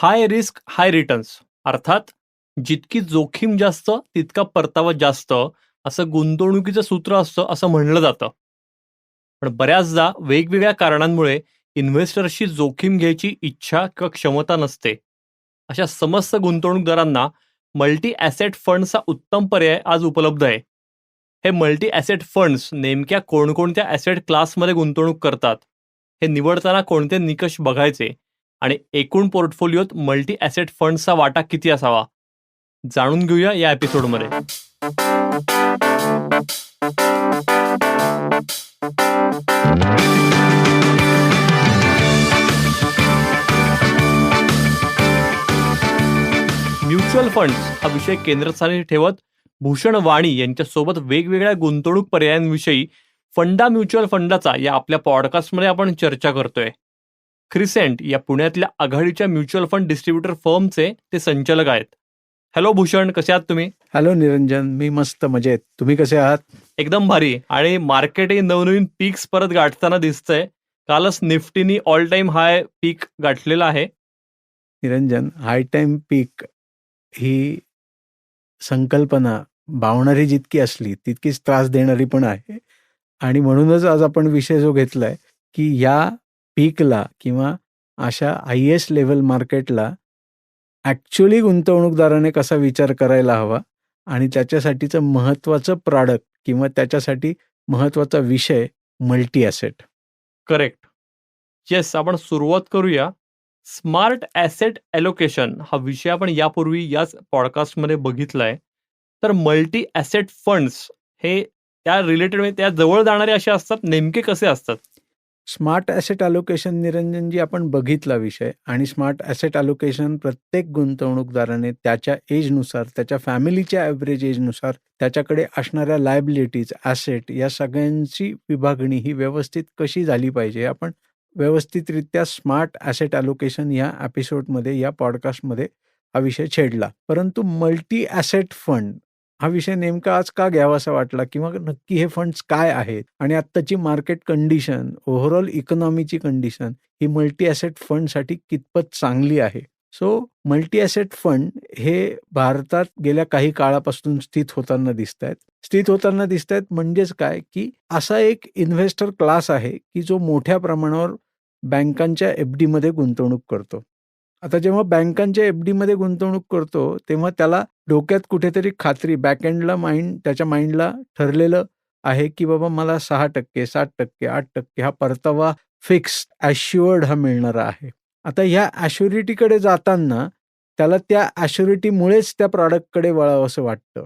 High risk हाय returns अर्थात जितकी जोखीम जास्त तितका परतावा जास्त असं गुंतवणुकीचं सूत्र असतं असं म्हणलं जातं. पण बऱ्याचदा वेगवेगळ्या कारणांमुळे इन्व्हेस्टर्सची जोखीम घ्यायची इच्छा किंवा क्षमता नसते. अशा समस्त गुंतवणूकदारांना मल्टी ॲसेट फंड्सचा उत्तम पर्याय आज उपलब्ध आहे. हे मल्टी ॲसेट फंड्स नेमक्या कोणकोणत्या ॲसेट क्लासमध्ये गुंतवणूक करतात? हे निवडताना कोणते निकष बघायचे? आणि एकूण पोर्टफोलिओत मल्टी ॲसेट फंडचा वाटा किती असावा? जाणून घेऊया या एपिसोडमध्ये. म्युच्युअल फंड्स हा विषय केंद्रस्थानी ठेवत भूषण वाणी यांच्यासोबत वेगवेगळ्या गुंतवणूक पर्यायांविषयी फंडा म्युच्युअल फंडाचा या आपल्या पॉडकास्टमध्ये आपण चर्चा करतोय. क्रिसेंट या पुण्यातल्या आघाडीच्या म्युच्युअल फंड डिस्ट्रीब्युटर फर्मचे ते संचालक आहेत. हॅलो भूषण कसे आहात तुम्ही? हॅलो निरंजन मी मस्त मजेत. तुम्ही कसे आहात? एकदम भारी. आणि मार्केटही नवनवीन पीक्स परत गाठताना दिसतंय. कालच निफ्टीनी ऑल टाइम हाय पीक गाठलेला आहे. निरंजन हाय टाइम पीक ही संकल्पना भावणारी जितकी असली तितकीच त्रास देणारी पण आहे. आणि म्हणूनच आज आपण विषय जो घेतलाय की या पीकला किंवा अशा आय एस लेवल मार्केटला ॲक्च्युली गुंतवणूकदाराने कसा विचार करायला हवा आणि त्याच्यासाठीचं महत्त्वाचं प्रॉडक्ट किंवा त्याच्यासाठी महत्त्वाचा विषय मल्टी ॲसेट करेक्ट येस आपण सुरुवात करूया. स्मार्ट ॲसेट ॲलोकेशन हा विषय आपण यापूर्वी याच पॉडकास्टमध्ये बघितलाय. तर मल्टी ॲसेट फंड्स हे त्या रिलेटेड म्हणजे त्या जवळ जाणारे असे असतात नेमके कसे असतात? स्मार्ट ॲसेट अलोकेशन निरंजनजी आपण बघितला विषय आणि स्मार्ट ॲसेट अलोकेशन प्रत्येक गुंतवणूकदाराने त्याच्या एजनुसार त्याच्या फॅमिलीच्या ॲव्हरेज एजनुसार त्याच्याकडे असणाऱ्या लायबिलिटीज ॲसेट या सगळ्यांची विभागणी ही व्यवस्थित कशी झाली पाहिजे? आपण व्यवस्थितरित्या स्मार्ट ॲसेट अलोकेशन या एपिसोडमध्ये या पॉडकास्टमध्ये हा विषय छेडला. परंतु मल्टी ॲसेट फंड हा विषय नेमका आज का घ्यावा असा वाटला? किंवा नक्की हे फंड्स काय आहेत? आणि आत्ताची मार्केट कंडिशन ओव्हरऑल इकॉनॉमीची कंडिशन ही मल्टी ॲसेट फंडसाठी कितपत चांगली आहे? सो मल्टी ॲसेट फंड हे भारतात गेल्या काही काळापासून स्थित होताना दिसत आहेत स्थित होताना दिसत आहेत म्हणजेच काय? की असा एक इन्व्हेस्टर क्लास आहे की जो मोठ्या प्रमाणावर बँकांच्या एफ डीमध्ये गुंतवणूक करतो. आता जेव्हा बँकांच्या एफ डीमध्ये गुंतवणूक करतो तेव्हा त्याला डोक्यात कुठेतरी खात्री बॅकएंडला माइंड त्याच्या माइंडला ठरलेलं आहे की बाबा मला सहा टक्के सात टक्के आठ टक्के हा परतावा फिक्स ॲश्युअर्ड हा मिळणारा आहे. आता ह्या ॲश्युरिटीकडे जाताना त्याला त्या ॲश्युरिटीमुळेच त्या प्रॉडक्टकडे वळावं असं वाटतं.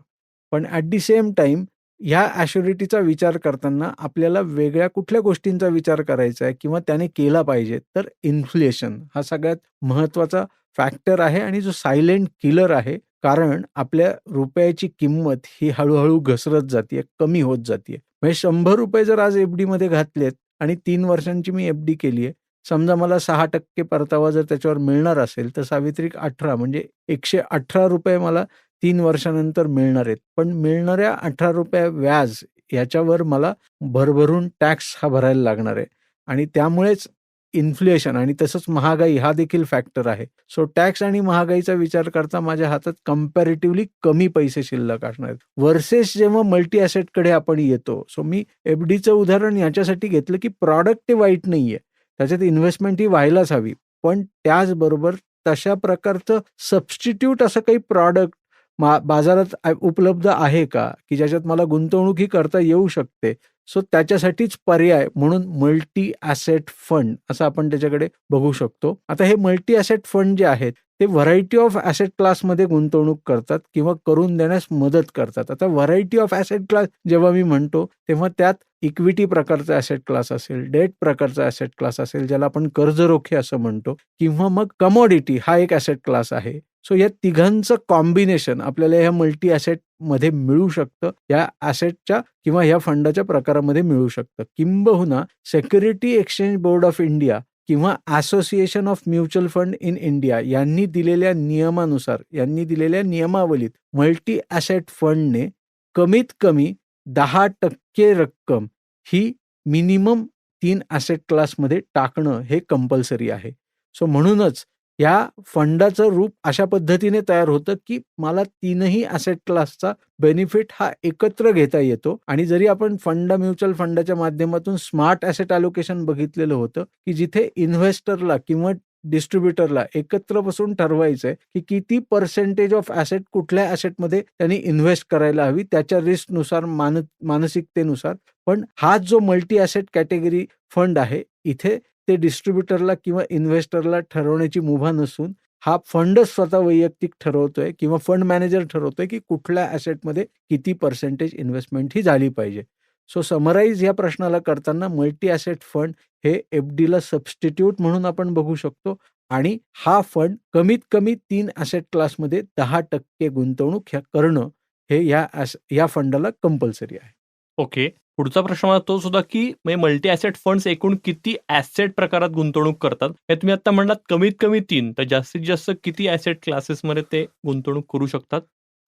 पण ॲट दी सेम टाईम ह्या ॲश्युरिटीचा विचार करताना आपल्याला वेगळ्या कुठल्या गोष्टींचा विचार करायचा आहे किंवा त्याने केला पाहिजे तर इन्फ्लेशन हा सगळ्यात महत्त्वाचा फॅक्टर आहे आणि जो सायलेंट किलर आहे कारण आपल्या रुपयाची किंमत ही हळूहळू घसरत जाते कमी होत जाते म्हणजे शंभर रुपये जर आज एफ डीमध्ये घातलेत आणि तीन वर्षांची मी एफ डी केली आहे समजा मला सहा टक्के परतावा जर त्याच्यावर मिळणार असेल तर सावित्रिक अठरा म्हणजे एकशे अठरा रुपये मला तीन वर्षानंतर मिळणार आहेत. पण मिळणाऱ्या अठरा रुपये व्याज याच्यावर मला भरभरून टॅक्स हा भरायला लागणार आहे. आणि त्यामुळेच इन्फ्लेशन आणि तसंच महागाई हा देखील फॅक्टर आहे. सो टॅक्स आणि महागाईचा विचार करता माझ्या हातात कम्पॅरेटिव्हली कमी पैसे शिल्लक असणार आहेत. वर्सेस जेव्हा मल्टी ॲसेटकडे आपण येतो सो मी एफ डीचं उदाहरण याच्यासाठी घेतलं की प्रॉडक्ट ते वाईट नाही आहे त्याच्यात इन्व्हेस्टमेंट ही व्हायलाच हवी. पण त्याचबरोबर तशा प्रकारचं सबस्टिट्यूट असं काही प्रॉडक्ट मा बाजारात उपलब्ध आहे का? की ज्याच्यात मला गुंतवणूक ही करता येऊ शकते? सो त्याच्यासाठीच पर्याय म्हणून मल्टी ॲसेट फंड असं आपण त्याच्याकडे बघू शकतो. आता हे मल्टी ॲसेट फंड जे आहेत ते व्हरायटी ऑफ ॲसेट क्लासमध्ये गुंतवणूक करतात किंवा करून देण्यास मदत करतात. आता व्हरायटी ऑफ ॲसेट क्लास जेव्हा मी म्हणतो तेव्हा त्यात इक्विटी प्रकारचा ॲसेट क्लास असेल डेट प्रकारचा ॲसेट क्लास असेल ज्याला आपण कर्जरोखे असं म्हणतो किंवा मग कमोडिटी हा एक ॲसेट क्लास आहे. सो या तिघांचं कॉम्बिनेशन आपल्याला ह्या मल्टी ॲसेटमध्ये मिळू शकतं. या ॲसेटच्या किंवा ह्या फंडाच्या प्रकारामध्ये मिळू शकतं. किंबहुना security exchange board of India किंवा association of mutual fund in India यांनी दिलेल्या नियमानुसार यांनी दिलेल्या नियमावलीत मल्टी ॲसेट फंडने कमीत कमी दहा टक्के रक्कम ही मिनिमम तीन ॲसेट क्लासमध्ये टाकणं हे कंपल्सरी आहे. सो म्हणूनच या फंडाचं रूप अशा पद्धतीने तयार होतं, की मला तीनही असेट क्लासचा बेनिफिट हा एकत्र घेता येतो आणि जरी आपण फंड म्युच्युअल फंडाच्या माध्यमातून स्मार्ट ॲसेट अलोकेशन बघितलेलं होतं, की जिथे इन्व्हेस्टरला किंवा डिस्ट्रीब्युटरला एकत्र बसून ठरवायचंय, की किती पर्सेंटेज ऑफ असेट कुठल्या ॲसेटमध्ये त्यांनी इन्व्हेस्ट करायला हवी त्याच्या रिस्कनुसार मान मानसिकतेनुसार. पण हा जो मल्टी ॲसेट कॅटेगरी फंड आहे, इथे ते डिस्ट्रीब्युटरला किंवा इन्व्हेस्टरला ठरवण्याची मुभा नसून हा फंडच स्वतः वैयक्तिक ठरवतोय किंवा फंड मॅनेजर ठरवतोय, की कुठल्या ॲसेटमध्ये किती पर्सेंटेज इन्व्हेस्टमेंट ही झाली पाहिजे. सो समराईज या प्रश्नाला करताना मल्टी ॲसेट फंड हे एफ-डीला सबस्टिट्यूट म्हणून आपण बघू शकतो आणि हा फंड कमीत कमी तीन ॲसेट क्लासमध्ये 10% गुंतवणूक ह्या करणं हे या ॲस या फंडाला कंपल्सरी आहे. ओके. पुढचा प्रश्न मला तोच होता, की म्हणजे मल्टी ऍसेट फंड्स एकूण किती ऍसेट प्रकारात गुंतवणूक करतात? हे तुम्ही आता म्हणलात कमीत कमी तीन तर जास्तीत जास्त किती ऍसेट क्लासेसमध्ये ते गुंतवणूक करू शकतात?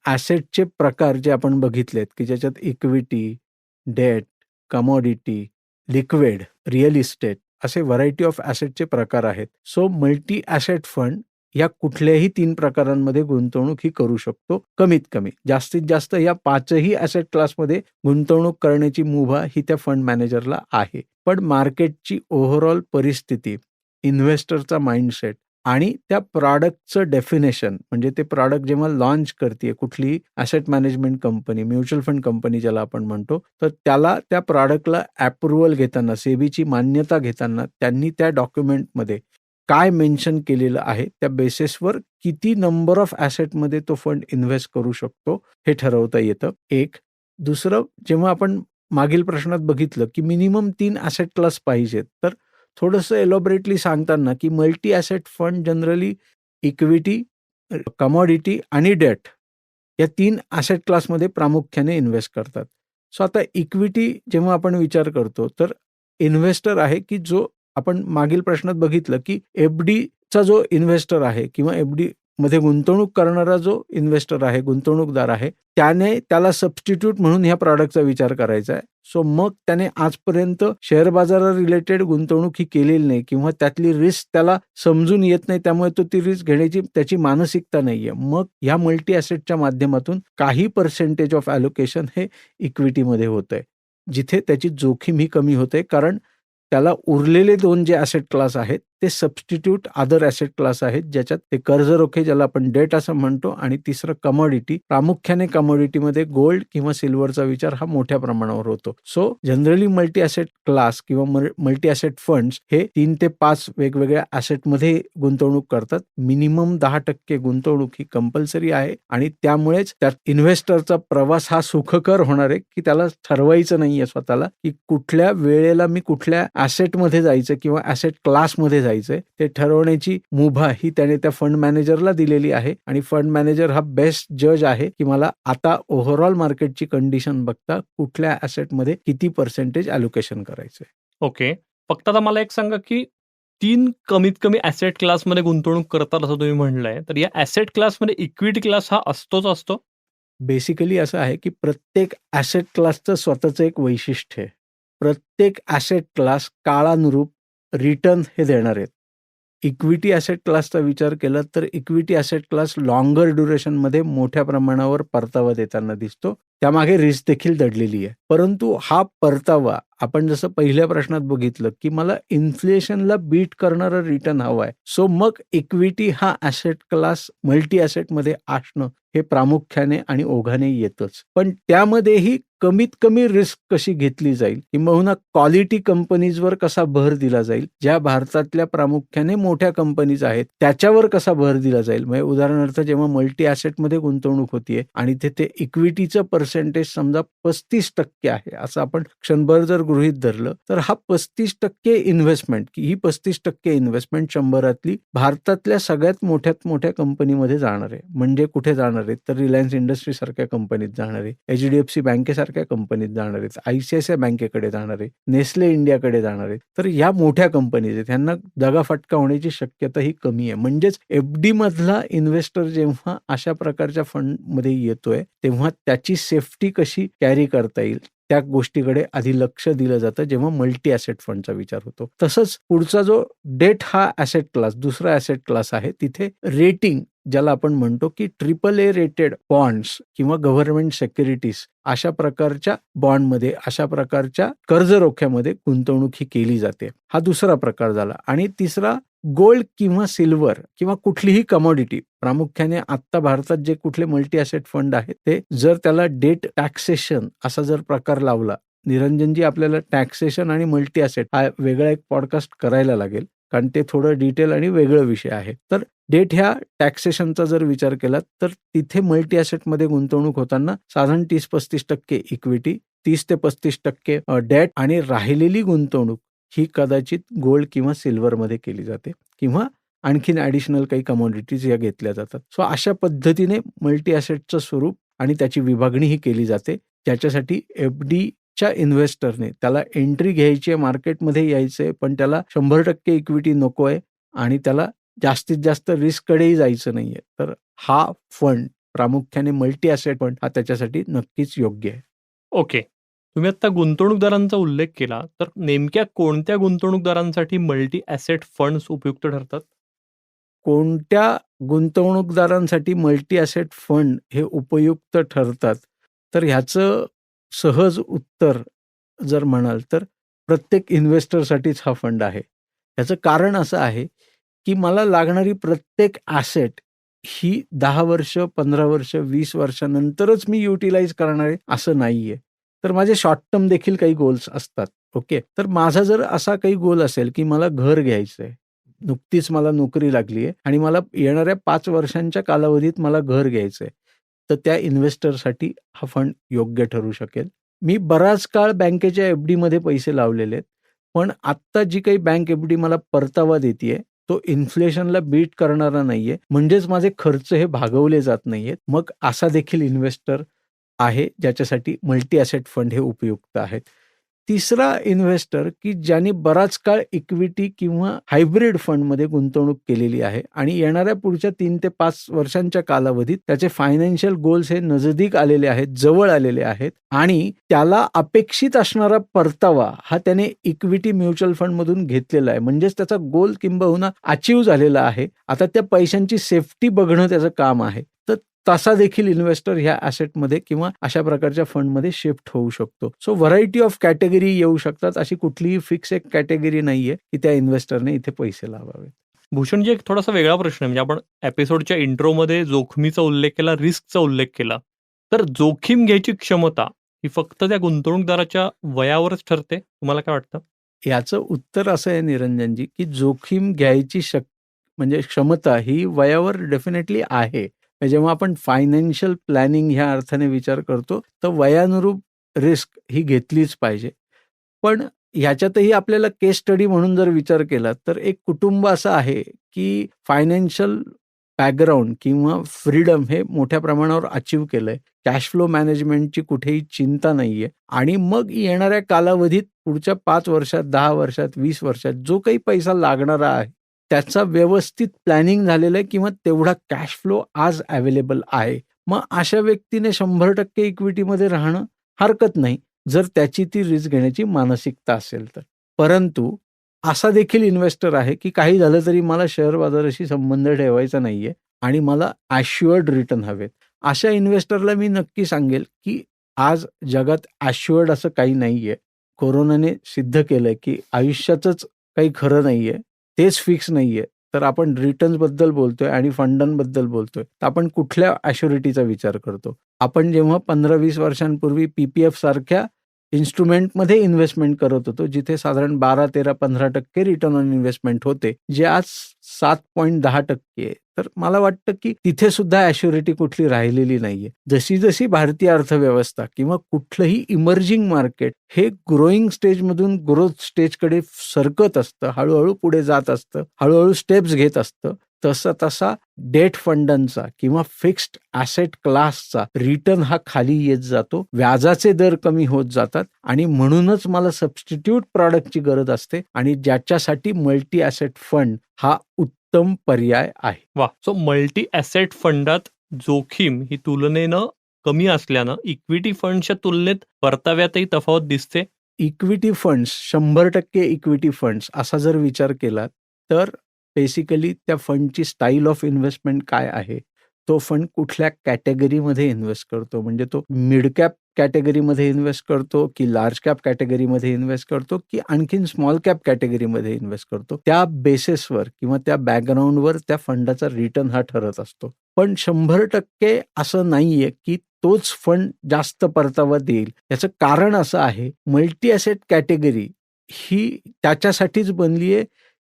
ऍसेटचे प्रकार जे आपण बघितलेत, की ज्याच्यात equity, debt, commodity, liquid, real estate असे व्हरायटी ऑफ ॲसेटचे प्रकार आहेत. सो मल्टी ॲसेट फंड या कुठल्याही तीन प्रकारांमध्ये गुंतवणूक ही करू शकतो कमीत कमी. जास्तीत जास्त या पाचही ॲसेट क्लासमध्ये गुंतवणूक करण्याची मुभा ही त्या फंड मॅनेजरला आहे. पण मार्केटची ओव्हरऑल परिस्थिती, इन्व्हेस्टरचा माइंडसेट आणि त्या प्रॉडक्टचं डेफिनेशन म्हणजे ते प्रॉडक्ट जेव्हा लॉन्च करते कुठलीही asset management company, mutual fund company ज्याला आपण म्हणतो, तर त्याला त्या प्रॉडक्टला अप्रुव्हल घेताना, सेबीची मान्यता घेताना त्यांनी त्या डॉक्युमेंटमध्ये काय मेन्शन केलेलं आहे, त्या बेसिसवर किती नंबर ऑफ ॲसेटमध्ये तो फंड इन्व्हेस्ट करू शकतो, हे ठरवता येतं. एक. दुसरं जेव्हा आपण मागील प्रश्नात बघितलं, की मिनिमम तीन ॲसेट क्लास पाहिजेत. तर थोडंसं एलॉबरेटली सांगताना, की multi asset fund generally equity, commodity आणि डेट या तीन ॲसेट क्लासमध्ये प्रामुख्याने इन्व्हेस्ट करतात. सो आता इक्विटी जेव्हा आपण विचार करतो, तर इन्व्हेस्टर आहे, की जो आपण मागील प्रश्नात बघितलं, की एफ-डीचा जो इन्व्हेस्टर आहे किंवा एफ-डीमध्ये गुंतवणूक करणारा जो इन्व्हेस्टर आहे, गुंतवणूकदार आहे, त्याने त्याला सबस्टिट्यूट म्हणून ह्या प्रॉडक्टचा विचार करायचा आहे. सो मग त्याने आजपर्यंत शेअर बाजारा रिलेटेड गुंतवणूक ही केलेली नाही किंवा त्यातली रिस्क त्याला समजून येत नाही. त्यामुळे तो ती रिस्क घेण्याची त्याची मानसिकता नाहीये. मग ह्या मल्टी ॲसेटच्या माध्यमातून काही पर्सेंटेज ऑफ ॲलोकेशन हे इक्विटीमध्ये होतंय. जिथे त्याची जोखीम ही कमी होते. कारण त्याला उरलेले दोन जे ॲसेट क्लास आहेत, ते सबस्टिट्यूट अदर ॲसेट क्लास आहेत, ज्याच्यात ते कर्ज रोखे ज्याला आपण डेट असं म्हणतो आणि तिसरं कमोडिटी. प्रामुख्याने कमोडिटीमध्ये गोल्ड किंवा सिल्वरचा विचार हा मोठ्या प्रमाणावर होतो. So generally multi asset class किंवा मल मल्टी ॲसेट फंड्स हे तीन ते पाच वेगवेगळ्या ॲसेटमध्ये गुंतवणूक करतात. मिनिमम 10% गुंतवणूक ही कंपल्सरी आहे आणि त्यामुळेच त्यात इन्व्हेस्टरचा प्रवास हा सुखकर होणार आहे, की त्याला ठरवायचं नाहीये स्वतःला, की कुठल्या वेळेला मी कुठल्या ॲसेटमध्ये जायचं किंवा ॲसेट क्लासमध्ये जायचं जायचंय. ते ठरवण्याची मुभा ही त्याने त्या फंड मॅनेजरला दिलेली आहे आणि फंड मॅनेजर हा बेस्ट जज आहे, की मला आता ओव्हरऑल मार्केटची कंडिशन बघता कुठल्या ॲसेटमध्ये किती पर्सेंटेज अलोकेशन करायचंय. ओके. फक्त आता मला एक सांगा, की 3 कमीत कमी ॲसेट क्लासमध्ये गुंतवणूक करतात असं तुम्ही म्हणलंय. तर या ॲसेट क्लासमध्ये इक्विटी क्लास हा असतोच असतो? बेसिकली असं आहे, की प्रत्येक ॲसेट क्लासचं स्वतःचं एक वैशिष्ट्य आहे. प्रत्येक ॲसेट क्लास काळानुरूप रिटर्न हे देणार आहेत. इक्विटी ॲसेट क्लासचा विचार केला तर इक्विटी ॲसेट क्लास लॉन्गर ड्युरेशनमध्ये मोठ्या प्रमाणावर परतावा देताना दिसतो. त्यामागे रिस्क देखील दडलेली आहे. परंतु हा परतावा आपण जसं पहिल्या प्रश्नात बघितलं, की मला इन्फ्लेशनला बीट करणारा रिटर्न हवा आहे. सो मग इक्विटी हा ऍसेट क्लास मल्टी ऍसेटमध्ये असणं हे प्रामुख्याने आणि ओघाने येतच. पण त्यामध्येही कमीत कमी रिस्क कशी घेतली जाईल किंबहुना क्वालिटी कंपनीजवर कसा भर दिला जाईल, ज्या भारतातल्या प्रामुख्याने मोठ्या कंपनीज आहेत, त्याच्यावर कसा भर दिला जाईल. म्हणजे उदाहरणार्थ जेव्हा मल्टी ऍसेटमध्ये गुंतवणूक होतीये आणि तिथे इक्विटीचं पर्सेंटेज समजा 35% आहे, असं आपण क्षणभर जर गृहीत धरलं, तर हा 35% इन्व्हेस्टमेंट ही 35% इन्व्हेस्टमेंट 100तली भारतातल्या सगळ्यात मोठ्यात मोठ्या कंपनीमध्ये जाणार आहे. म्हणजे कुठे जाणार आहे? तर रिलायन्स इंडस्ट्री सारख्या कंपनीत जाणार आहे. एच-डी-एफ-सी बँकेसारख्या कंपनीत जाणार आहेत. आय-सी-आय-सी-आय बँकेकडे जाणार आहे. नेस्ले इंडियाकडे जाणार आहे. तर या मोठ्या कंपनीज आहेत. ह्यांना दगाफटका होण्याची शक्यता ही कमी आहे. म्हणजेच एफ-डीमधला इन्व्हेस्टर जेव्हा अशा प्रकारच्या फंडमध्ये येतोय, तेव्हा त्याची सेफ्टी कशी कॅरी करता येईल, त्या गोष्टीकडे आधी लक्ष दिलं जातं जेव्हा मल्टी ॲसेट फंडचा विचार होतो. तसंच पुढचा जो डेट हा ॲसेट क्लास दुसरा ॲसेट क्लास आहे. तिथे रेटिंग ज्याला आपण म्हणतो की ट्रिपल ए रेटेड बॉन्ड्स किंवा गव्हर्नमेंट सेक्युरिटीज अशा प्रकारच्या बॉन्डमध्ये, अशा प्रकारच्या कर्ज रोख्यामध्ये गुंतवणूक ही केली जाते. हा दुसरा प्रकार झाला आणि तिसरा गोल्ड किंवा सिल्वर किंवा कुठलीही कमोडिटी प्रामुख्याने आत्ता भारतात जे कुठले मल्टी असेट फंड आहेत ते जर त्याला डेट टॅक्सेशन असा जर प्रकार लावला निरंजनजी आपल्याला टॅक्सेशन आणि मल्टी असेट हा वेगळा एक पॉडकास्ट करायला लागेल. कारण ते थोडं डिटेल आणि वेगळं विषय आहे. तर डेट ह्या टॅक्सेशनचा जर विचार केला तर तिथे मल्टी ॲसेटमध्ये गुंतवणूक होताना साधारण 30-35% इक्विटी, तीस ते पस्तीस टक्के डेट आणि राहिलेली गुंतवणूक ही कदाचित गोल्ड किंवा सिल्वरमध्ये केली जाते किंवा आणखीन ॲडिशनल काही कमोडिटीज या घेतल्या जातात. सो अशा पद्धतीने मल्टी ॲसेटचं स्वरूप आणि त्याची विभागणी ही केली जाते. ज्याच्यासाठी एफ-डीच्या इन्व्हेस्टरने त्याला एंट्री घ्यायची आहे, मार्केटमध्ये यायचंय, पण त्याला 100% इक्विटी नको आहे आणि त्याला जास्तीत जास्त रिस्ककडेही जायचं नाहीये. तर हा फंड प्रामुख्याने मल्टी ॲसेट फंड हा त्याच्यासाठी नक्कीच योग्य आहे. ओके. तुम्ही आत्ता गुंतवणूकदारांचा उल्लेख केला, तर नेमक्या कोणत्या गुंतवणूकदारांसाठी मल्टी ॲसेट फंड्स उपयुक्त ठरतात? कोणत्या गुंतवणूकदारांसाठी मल्टी ॲसेट फंड हे उपयुक्त ठरतात? तर ह्याचं सहज उत्तर जर म्हणाल तर प्रत्येक इन्व्हेस्टरसाठीच हा फंड आहे. ह्याचं कारण असं आहे, की मला लागणारी प्रत्येक ॲसेट ही दहा वर्ष, 15 वर्ष, वीस वर्षानंतरच मी युटिलाइज करणार आहे असं नाहीये. तर माझे शॉर्ट टर्म देखील काही गोल्स असतात. ओके. तर माझा जर असा काही गोल असेल, की मला घर घ्यायचंय. नुकतीच मला नोकरी लागली आहे आणि मला येणाऱ्या पाच वर्षांच्या कालावधीत मला घर घ्यायचंय. तर त्या इन्व्हेस्टरसाठी हा फंड योग्य ठरू शकेल. मी बराच काळ बँकेच्या एफ-डीमध्ये पैसे लावलेले आहेत. पण आत्ता जी काही बँक एफ-डी मला परतावा देतीये, तो इन्फ्लेशनला बीट करणारा नाहीये. म्हणजेच माझे खर्च हे भागवले जात नाहीयेत. मग असा देखील इन्व्हेस्टर आहे, ज्याच्यासाठी मल्टी ॲसेट फंड हे उपयुक्त आहेत. तिसरा इन्व्हेस्टर, की ज्याने बराच काळ इक्विटी किंवा हायब्रिड फंडमध्ये गुंतवणूक केलेली आहे आणि येणाऱ्या पुढच्या तीन ते पाच वर्षांच्या कालावधीत त्याचे फायनान्शियल गोल्स हे नजदीक आलेले आहेत, जवळ आलेले आहेत आणि त्याला अपेक्षित असणारा परतावा हा त्याने इक्विटी म्युच्युअल फंडमधून घेतलेला आहे. म्हणजेच त्याचा गोल किंबहुना अचीव झालेला आहे. आता त्या पैशांची सेफ्टी बघणं त्याचं काम आहे. तसा देखील इन्व्हेस्टर ह्या ॲसेटमध्ये किंवा अशा प्रकारच्या फंडमध्ये शिफ्ट होऊ शकतो. सो व्हरायटी ऑफ कॅटेगरी येऊ शकतात. अशी कुठलीही फिक्स एक कॅटेगरी नाहीये, की त्या इन्व्हेस्टरने इथे पैसे लावावेत. भूषणजी एक थोडासा वेगळा प्रश्न. म्हणजे आपण एपिसोडच्या इंट्रोमध्ये जोखमीचा उल्लेख केला, रिस्कचा उल्लेख केला. तर जोखीम घ्यायची क्षमता ही फक्त त्या गुंतवणूकदाराच्या वयावरच ठरते? तुम्हाला काय वाटतं? याचं उत्तर असं आहे निरंजनजी, की जोखीम घ्यायची शक म्हणजे क्षमता ही वयावर डेफिनेटली आहे. म्हणजे जेव्हा आपण फायनान्शियल प्लॅनिंग ह्या अर्थाने विचार करतो, तर वयानुरूप रिस्क ही घेतलीच पाहिजे. पण ह्याच्यातही आपल्याला केस स्टडी म्हणून जर विचार केला, तर एक कुटुंब असं आहे, की फायनान्शियल बॅकग्राऊंड किंवा फ्रीडम हे मोठ्या प्रमाणावर अचीव्ह केलंय. कॅश फ्लो मॅनेजमेंटची कुठेही चिंता नाहीये आणि मग येणाऱ्या कालावधीत पुढच्या पाच वर्षात, दहा वर्षात, वीस वर्षात जो काही पैसा लागणारा आहे, त्याचा व्यवस्थित प्लॅनिंग झालेलं आहे किंवा तेवढा कॅश फ्लो आज अवेलेबल आहे. मग अशा व्यक्तीने 100% इक्विटीमध्ये राहणं हरकत नाही, जर त्याची ती रिस्क घेण्याची मानसिकता असेल तर. परंतु असा देखील इन्व्हेस्टर आहे, की काही झालं तरी मला शेअर बाजाराशी संबंध ठेवायचा नाहीये आणि मला ॲश्युअर्ड रिटर्न हवेत. अशा इन्व्हेस्टरला मी नक्की सांगेल, की आज जगात ॲश्युअर्ड असं काही नाहीये. कोरोनाने सिद्ध केलंय, की आयुष्याचंच काही खरं नाहीये. तेच फिक्स नाहीये. तर आपण रिटर्न्सबद्दल बोलतोय आणि फंडांबद्दल बोलतोय. तर आपण कुठल्या ॲश्युरिटीचा विचार करतो? आपण जेव्हा 15-20 वर्षांपूर्वी पी-पी-एफ सारख्या इन्स्ट्रुमेंटमध्ये इन्व्हेस्टमेंट करत होतो, जिथे साधारण 12, 13, 15% रिटर्न ऑन इन्व्हेस्टमेंट होते, जे आज 7.10% आहे. तर मला वाटतं, की तिथे सुद्धा ॲश्युरिटी कुठली राहिलेली नाहीये. जशी-जशी भारतीय अर्थव्यवस्था किंवा कुठलंही इमर्जिंग मार्केट हे ग्रोइंग स्टेजमधून ग्रोथ स्टेजकडे सरकत असतं, हळूहळू पुढे जात असतं, हळूहळू स्टेप्स घेत असतं, तसा-तसा डेट फंडांचा किंवा फिक्स्ड ॲसेट क्लासचा रिटर्न हा खाली येत जातो. व्याजाचे दर कमी होत जातात आणि म्हणूनच मला सबस्टिट्यूट प्रॉडक्टची गरज असते आणि ज्याच्यासाठी मल्टी ॲसेट फंड हा उत्तम पर्याय आहे. वाह! सो मल्टी ॲसेट फंडात जोखीम ही तुलनेनं कमी असल्यानं इक्विटी फंडच्या तुलनेत परताव्यातही तफावत दिसते इक्विटी फंड्स शंभर टक्के इक्विटी फंड्स असा जर विचार केला तर बेसिकली त्या फंडची स्टाईल ऑफ इन्व्हेस्टमेंट काय आहे तो फंड कुठल्या कॅटेगरीमध्ये इन्व्हेस्ट करतो? म्हणजे तो मिड कॅप कॅटेगरीमध्ये इन्व्हेस्ट करतो की लार्ज कॅप कॅटेगरीमध्ये इन्व्हेस्ट करतो की आणखीन स्मॉल कॅप कॅटेगरीमध्ये इन्व्हेस्ट करतो? त्या बेसिसवर किंवा त्या बॅकग्राऊंडवर त्या फंडाचा रिटर्न हा ठरत असतो. पण शंभर टक्के असं नाहीये की तोच फंड जास्त परतावा देईल. याचं कारण असं आहे मल्टी ॲसेट कॅटेगरी ही त्याच्यासाठीच बनली आहे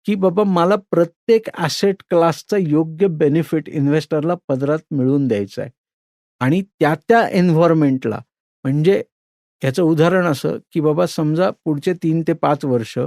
की बाबा मला प्रत्येक ॲसेट क्लासचा योग्य बेनिफिट इन्व्हेस्टरला पदरात मिळवून द्यायचा आहे. आणि त्या त्या एन्व्हायरमेंटला म्हणजे ह्याचं उदाहरण असं की बाबा समजा पुढचे तीन ते पाच वर्ष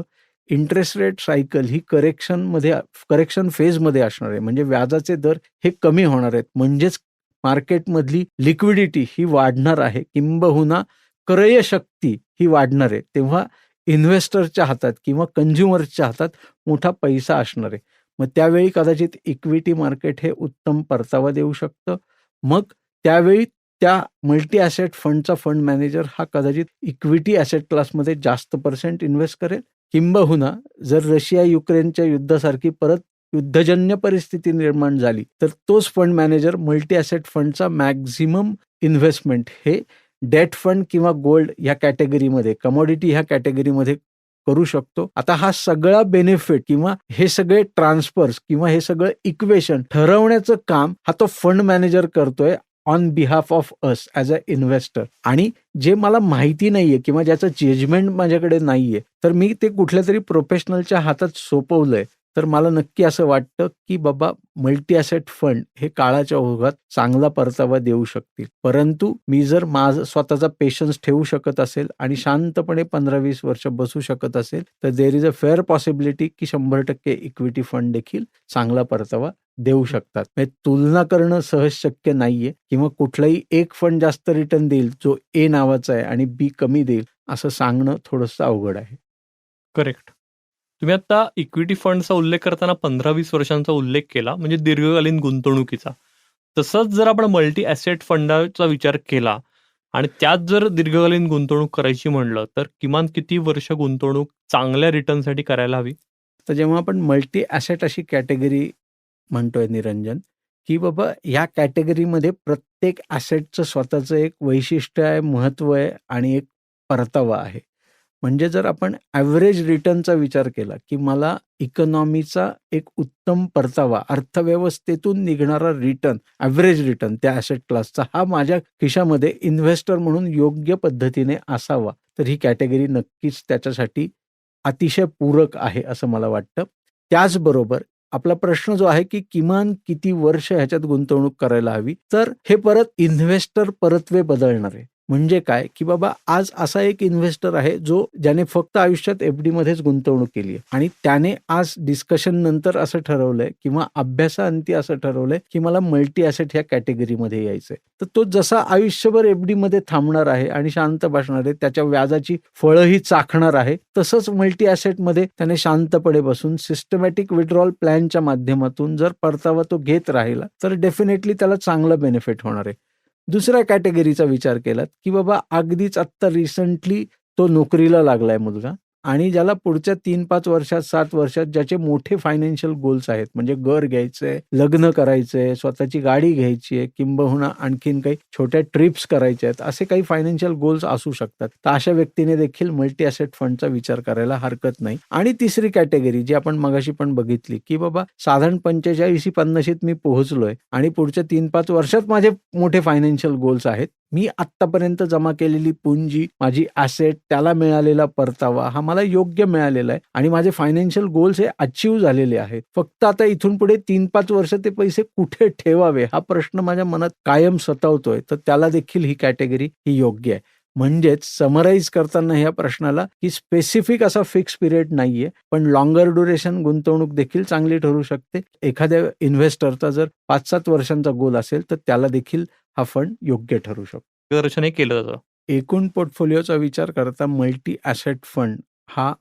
इंटरेस्ट रेट सायकल ही करेक्शनमध्ये करेक्शन फेजमध्ये असणार आहे. म्हणजे व्याजाचे दर हे कमी होणार आहेत. म्हणजेच मार्केटमधली लिक्विडिटी ही वाढणार आहे. किंबहुना क्रयशक्ती ही वाढणार आहे. तेव्हा इन्व्हेस्टरच्या हातात किंवा कंझ्युमर्सच्या हातात मोठा पैसा असणार. आहे मग त्यावेळी कदाचित इक्विटी मार्केट हे उत्तम परतावा देऊ शकतं. मग त्यावेळी त्या मल्टी ॲसेट फंडचा फंड मॅनेजर हा कदाचित इक्विटी ॲसेट क्लासमध्ये जास्त पर्सेंट इन्व्हेस्ट करेल. किंबहुना जर रशिया युक्रेनच्या युद्धासारखी परत युद्धजन्य परिस्थिती निर्माण झाली तर तोच फंड मॅनेजर मल्टी ॲसेट फंडचा मॅक्झिमम इन्व्हेस्टमेंट हे डेट फंड किंवा गोल्ड ह्या कॅटेगरीमध्ये कमोडिटी ह्या कॅटेगरीमध्ये करू शकतो. आता हा सगळा बेनिफिट किंवा हे सगळे ट्रान्सफर्स किंवा हे सगळं इक्वेशन ठरवण्याचं काम हा तो फंड मॅनेजर करतोय on behalf of us as a investor. आणि जे मला माहिती नाहीये किंवा ज्याचं जजमेंट माझ्याकडे नाहीये तर मी ते कुठल्या तरी प्रोफेशनलच्या हातात सोपवलंय. तर मला नक्की असं वाटतं की बाबा मल्टी असेट फंड हे काळाच्या ओघात चांगला परतावा देऊ शकतील. परंतु मी जर माझा स्वतःचा पेशन्स ठेवू शकत असेल आणि शांतपणे पंधरा वीस वर्ष बसू शकत असेल तर there is a fair possibility की शंभर टक्के इक्विटी फंड देखील चांगला परतावा देऊ शकतात. म्हणजे तुलना करणं सहज शक्य नाहीये किंवा कुठलाही एक फंड जास्त रिटर्न देईल जो ए नावाचा आहे आणि बी कमी देईल असं सांगणं थोडंसं अवघड आहे. करेक्ट तुम्ही आता इक्विटी फंडचा उल्लेख करताना पंधरा वीस वर्षांचा उल्लेख केला म्हणजे दीर्घकालीन गुंतवणुकीचा. तसंच जर आपण मल्टी ॲसेट फंडाचा विचार केला आणि त्यात जर दीर्घकालीन गुंतवणूक करायची म्हणलं तर किमान किती वर्ष गुंतवणूक चांगल्या रिटर्नसाठी करायला हवी? तर जेव्हा आपण मल्टी ॲसेट अशी कॅटेगरी म्हणतोय निरंजन की बाबा ह्या कॅटेगरीमध्ये प्रत्येक ॲसेटचं स्वतःचं एक वैशिष्ट्य आहे महत्त्व आहे आणि एक परतावा आहे. म्हणजे जर आपण ॲव्हरेज रिटर्नचा विचार केला की मला इकॉनॉमीचा एक उत्तम परतावा अर्थव्यवस्थेतून निघणारा रिटर्न ॲव्हरेज रिटर्न त्या ॲसेट क्लासचा हा माझ्या खिशामध्ये इन्व्हेस्टर म्हणून योग्य पद्धतीने असावा. तर ही कॅटेगरी नक्कीच त्याच्यासाठी अतिशय पूरक आहे असं मला वाटतं. त्याचबरोबर आपला प्रश्न जो आहे की किमान किती वर्ष ह्याच्यात गुंतवणूक करायला हवी? तर हे परत इन्व्हेस्टर परत्वे बदलणार. आहे म्हणजे काय? की बाबा आज असा एक इन्व्हेस्टर आहे जो ज्याने फक्त आयुष्यात एफ डी मध्येच गुंतवणूक केली आहे. आणि त्याने आज डिस्कशन नंतर असं ठरवलंय किंवा अभ्यासाअंती असं ठरवलंय की मला मल्टी ॲसेट ह्या कॅटेगरीमध्ये यायचंय तर तो जसा आयुष्यभर एफ डी मध्ये थांबणार आहे आणि शांत बसणार आहे त्याच्या व्याजाची फळंही चाखणार आहे तसंच मल्टी ॲसेटमध्ये त्याने शांतपणे बसून सिस्टमॅटिक विड्रॉल प्लॅनच्या माध्यमातून जर परतावा तो घेत राहिला तर डेफिनेटली त्याला चांगलं बेनिफिट होणार आहे. दुसऱ्या कॅटेगरीचा विचार केलात की बाबा अगदीच आत्ता रिसेंटली तो नोकरीला लागलाय मुलगा. आणि ज्याला पुढच्या तीन पाच वर्षात सात वर्षात ज्याचे मोठे फायनान्शियल गोल्स आहेत म्हणजे घर घ्यायचंय लग्न करायचंय स्वतःची गाडी घ्यायची आहे किंबहुना आणखीन काही छोट्या ट्रिप्स करायच्या आहेत असे काही फायनान्शियल गोल्स असू शकतात. तर अशा व्यक्तीने देखील मल्टी असेट फंडचा विचार करायला हरकत नाही. आणि तिसरी कॅटेगरी जी आपण मगाशी पण बघितली की बाबा साधारण पंचेचाळीशी पन्नाशीत मी पोहोचलोय आणि पुढच्या तीन पाच वर्षात माझे मोठे फायनान्शियल गोल्स आहेत मी आत्तापर्यंत जमा केलेली पुंजी माझी ॲसेट त्याला मिळालेला परतावा हा मला योग्य मिळालेला आहे. आणि माझे फायनान्शियल गोल्स हे अचीव झालेले आहेत. फक्त आता इथून पुढे तीन पाच वर्ष ते पैसे कुठे ठेवावे? हा प्रश्न माझ्या मनात कायम सतावतोय. तर त्याला देखील ही कॅटेगरी ही योग्य आहे. म्हणजेच समराईज करताना ह्या प्रश्नाला की स्पेसिफिक असा फिक्स पिरियड नाहीये पण लॉंगर ड्युरेशन गुंतवणूक देखील चांगली ठरू शकते. एखाद्या इन्व्हेस्टरचा जर पाच सात वर्षांचा गोल असेल तर त्याला देखील हा फंड योग्य ठरू शकतो. केलं जातं. एकूण पोर्टफोलिओचा विचार करता मल्टी ॲसेट फंड हा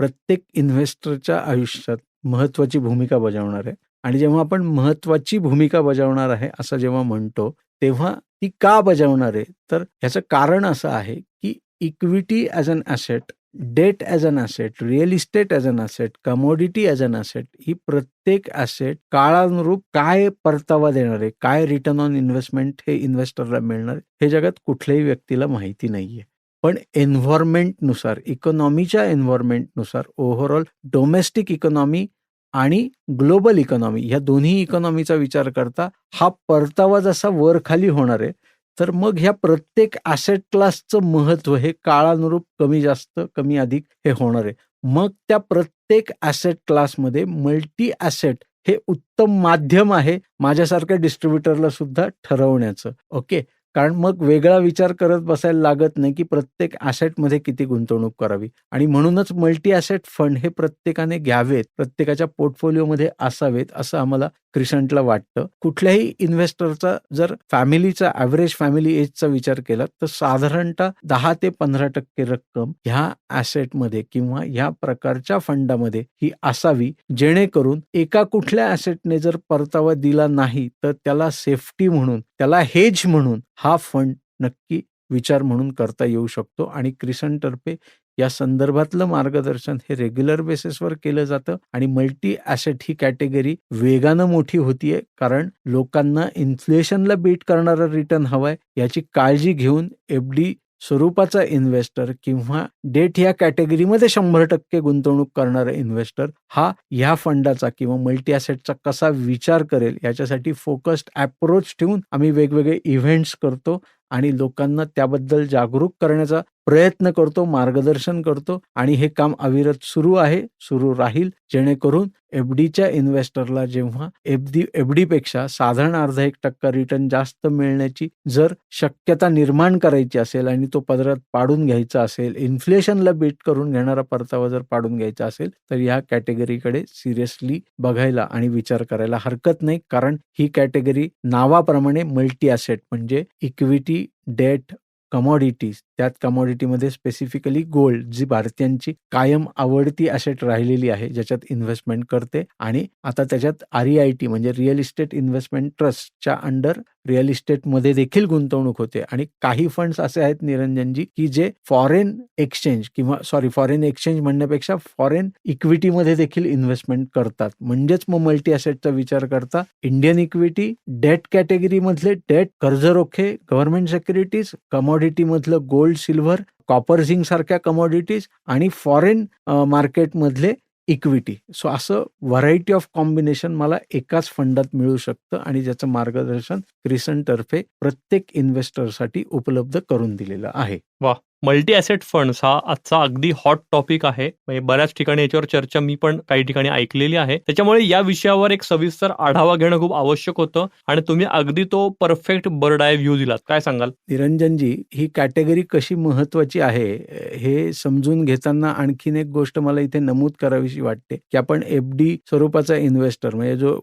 प्रत्येक इन्व्हेस्टरच्या आयुष्यात महत्त्वाची भूमिका बजावणार आहे. आणि जेव्हा आपण महत्त्वाची भूमिका बजावणार आहे असं जेव्हा म्हणतो तेव्हा ती का बजावणार आहे? तर ह्याचं कारण असं आहे की equity as an asset debt as an asset real estate as an asset commodity as an asset ही प्रत्येक ॲसेट काळानुरूप काय परतावा देणार आहे? काय रिटर्न ऑन इन्व्हेस्टमेंट हे इन्व्हेस्टरला मिळणार हे जगात कुठल्याही व्यक्तीला माहिती नाहीये. पण एन्व्हायरमेंटनुसार इकॉनॉमीच्या एन्व्हायरमेंटनुसार ओव्हरऑल डोमेस्टिक इकॉनॉमी आणि ग्लोबल इकॉनॉमी ह्या दोन्ही इकॉनॉमीचा विचार करता हा परतावा जसा वर खाली होणार आहे तर मग ह्या प्रत्येक ॲसेट क्लासचं महत्त्व हे काळानुरूप कमी जास्त कमी अधिक हे होणार आहे. मग त्या प्रत्येक ॲसेट क्लासमध्ये मल्टी ॲसेट हे उत्तम माध्यम आहे माझ्यासारख्या डिस्ट्रीब्युटरला सुद्धा ठरवण्याचं. ओके कारण मग वेगळा विचार करत बसायला लागत नाही की प्रत्येक ॲसेटमध्ये किती गुंतवणूक करावी. आणि म्हणूनच मल्टी ॲसेट फंड हे प्रत्येकाने घ्यावेत प्रत्येकाच्या पोर्टफोलिओमध्ये असावेत असं आम्हाला क्रिसंटला वाटतं. कुठल्याही इन्व्हेस्टरचा जर फॅमिलीचा ॲव्हरेज फॅमिली एजचा विचार केला तर साधारणतः दहा ते पंधरा टक्के रक्कम ह्या ॲसेटमध्ये किंवा ह्या प्रकारच्या फंडामध्ये ही असावी जेणेकरून एका कुठल्या ॲसेटने जर परतावा दिला नाही तर त्याला सेफ्टी म्हणून त्याला हेज म्हणून हा फंड नक्की विचार म्हणून करता येऊ शकतो आणि क्रिसनतर्फे या संदर्भातलं मार्गदर्शन हे रेग्युलर बेसिसवर केलं जातं आणि मल्टी ॲसेट ही कॅटेगरी वेगानं मोठी होतीये कारण लोकांना इन्फ्लेशनला बीट करणारा रिटर्न हवाय याची काळजी घेऊन एफ डी स्वरूपाचा इन्व्हेस्टर किंवा डेट ह्या कॅटेगरीमध्ये शंभर टक्के गुंतवणूक करणारा इन्व्हेस्टर हा ह्या फंडाचा किंवा मल्टी ॲसेटचा कसा विचार करेल याच्यासाठी फोकस्ड अप्रोच ठेवून आम्ही वेगवेगळे इव्हेंट्स करतो. आणि लोकांना त्याबद्दल जागरूक करण्याचा प्रयत्न करतो मार्गदर्शन करतो आणि हे काम अविरत सुरू आहे सुरू राहील. जेणेकरून एफ डीच्या इन्व्हेस्टरला जेव्हा एफ डी एफ डीपेक्षा साधारण अर्धा एक टक्का रिटर्न जास्त मिळण्याची जर शक्यता निर्माण करायची असेल आणि तो पदरात पाडून घ्यायचा असेल इन्फ्लेशनला बीट करून घेणारा परतावा जर पाडून घ्यायचा असेल तर या कॅटेगरीकडे सिरियसली बघायला आणि विचार करायला हरकत नाही. कारण ही कॅटेगरी नावाप्रमाणे मल्टी असेट म्हणजे इक्विटी डेट कमॉडिटीज त्यात कमॉडिटीमध्ये स्पेसिफिकली गोल्ड जी भारतीयांची कायम आवडती असेट राहिलेली आहे ज्याच्यात इन्व्हेस्टमेंट करते. आणि आता त्याच्यात आर ई आय टी म्हणजे रिअल इस्टेट इन्व्हेस्टमेंट ट्रस्टच्या अंडर रिअल इस्टेटमध्ये देखील गुंतवणूक होते. आणि काही फंड्स असे आहेत निरंजनजी की जे फॉरेन एक्सचेंज किंवा सॉरी फॉरेन एक्सचेंज म्हणण्यापेक्षा फॉरेन इक्विटीमध्ये देखील इन्व्हेस्टमेंट करतात. म्हणजेच मग मल्टी असेटचा विचार करता इंडियन इक्विटी डेट कॅटेगरीमधले डेट कर्जरोखे गव्हर्नमेंट सेक्युरिटीज कमॉडिटीमधलं गोल्ड सिल्व्हर कॉपर झिंक सारख्या कमॉडिटीज आणि फॉरेन मार्केटमधले इक्विटी सो असं व्हरायटी ऑफ कॉम्बिनेशन मला एकाच फंडात मिळू शकतं आणि ज्याचं मार्गदर्शन क्रिसनतर्फे प्रत्येक इन्व्हेस्टरसाठी उपलब्ध करून दिलेलं आहे. वा मल्टी ॲसेट फंड्स हा आजचा अगदी हॉट टॉपिक आहे. म्हणजे बऱ्याच ठिकाणी याच्यावर चर्चा मी पण काही ठिकाणी ऐकलेली आहे. त्याच्यामुळे या विषयावर एक सविस्तर आढावा घेणं खूप आवश्यक होतं. आणि तुम्ही अगदी तो परफेक्ट बर्ड आय व्ह्यू दिलात. काय सांगाल? निरंजनजी ही कॅटेगरी कशी महत्वाची आहे हे समजून घेताना आणखीन एक गोष्ट मला इथे नमूद करावीशी वाटते की आपण एफ डी स्वरूपाचा इन्व्हेस्टर म्हणजे जो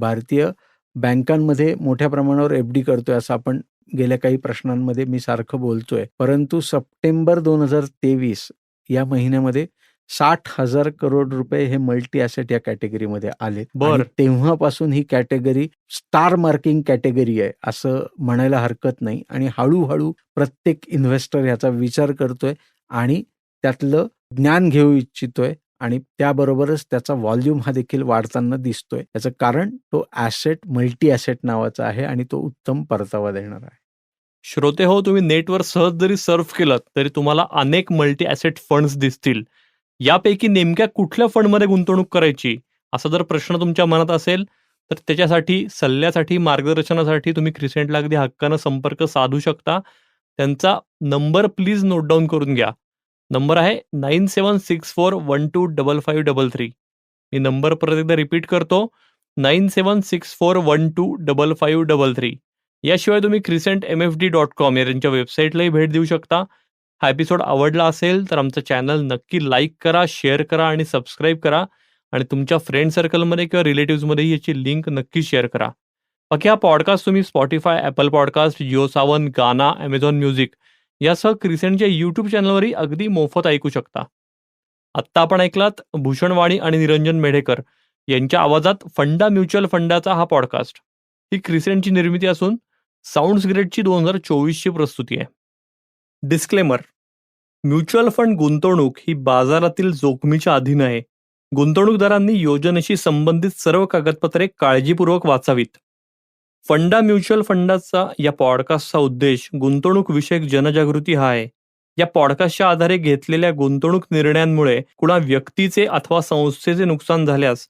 भारतीय बँकांमध्ये मोठ्या प्रमाणावर एफ डी करतोय असं आपण गेल्या काही प्रश्नांमध्ये मी सारखं बोलतोय. परंतु सप्टेंबर दोन हजार तेवीस या महिन्यामध्ये साठ हजार करोड रुपये हे मल्टी ॲसेट या कॅटेगरीमध्ये आले. बर. तेव्हापासून ही कॅटेगरी स्टार मार्किंग कॅटेगरी आहे असं म्हणायला हरकत नाही. आणि हळूहळू प्रत्येक इन्व्हेस्टर याचा विचार करतोय आणि त्यातलं ज्ञान घेऊ इच्छितोय आणि त्याबरोबरच त्याचा व्हॉल्यूम हा देखील वाढताना दिसतोय. याचं कारण तो ॲसेट मल्टी ॲसेट नावाचा आहे आणि तो उत्तम परतावा देणार आहे. श्रोते हो तुम्ही नेटवर सहज जरी सर्फ केलं तरी तुम्हाला अनेक मल्टी ॲसेट फंड्स दिसतील. यापैकी नेमक्या कुठल्या फंडमध्ये गुंतवणूक करायची? असा जर प्रश्न तुमच्या मनात असेल तर त्याच्यासाठी सल्ल्यासाठी मार्गदर्शनासाठी तुम्ही क्रिसेंटला अगदी हक्कानं संपर्क साधू शकता. त्यांचा नंबर प्लीज नोट डाऊन करून घ्या. नंबर आहे nine seven six four one two double five double three मी नंबर परत एकदा रिपीट करतो. Nine seven six four one two double five double three याशिवाय तुम्ही Crescent M F D dot com या त्यांच्या वेबसाईटलाही भेट देऊ शकता. हा एपिसोड आवडला असेल तर आमचं चॅनल नक्की लाईक करा शेअर करा आणि सबस्क्राईब करा. आणि तुमच्या फ्रेंड सर्कलमध्ये किंवा रिलेटिव्समध्ये याची लिंक नक्की शेअर करा. बाकी हा पॉडकास्ट तुम्ही Spotify Apple podcast Jio Saavn Gaana Amazon music यासह क्रिसेंटच्या यूट्यूब चॅनलवरही अगदी मोफत ऐकू शकता. आत्ता आपण ऐकलात भूषणवाणी आणि निरंजन मेढेकर यांच्या आवाजात फंडा म्युच्युअल फंडाचा हा पॉडकास्ट ही क्रिसेंटची निर्मिती असून साऊंड्स ग्रेडची दोन हजार चोवीसची प्रस्तुती आहे. डिस्क्लेमर म्युच्युअल फंड गुंतवणूक ही बाजारातील जोखमीच्या अधीन आहे. गुंतवणूकदारांनी योजनेशी संबंधित सर्व कागदपत्रे काळजीपूर्वक वाचावीत. फंडा म्युच्युअल फंडाचा या पॉडकास्टचा उद्देश गुंतवणूक विषयक जनजागृती हा आहे. या पॉडकास्टच्या आधारे घेतलेल्या गुंतवणूक निर्णयांमुळे कुणा व्यक्तीचे अथवा संस्थेचे नुकसान झाल्यास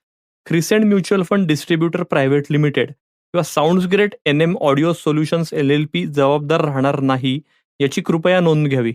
Crescent mutual fund distributor private limited किंवा Sound Great N M audio solutions L L P जबाबदार राहणार नाही याची कृपया नोंद घ्यावी.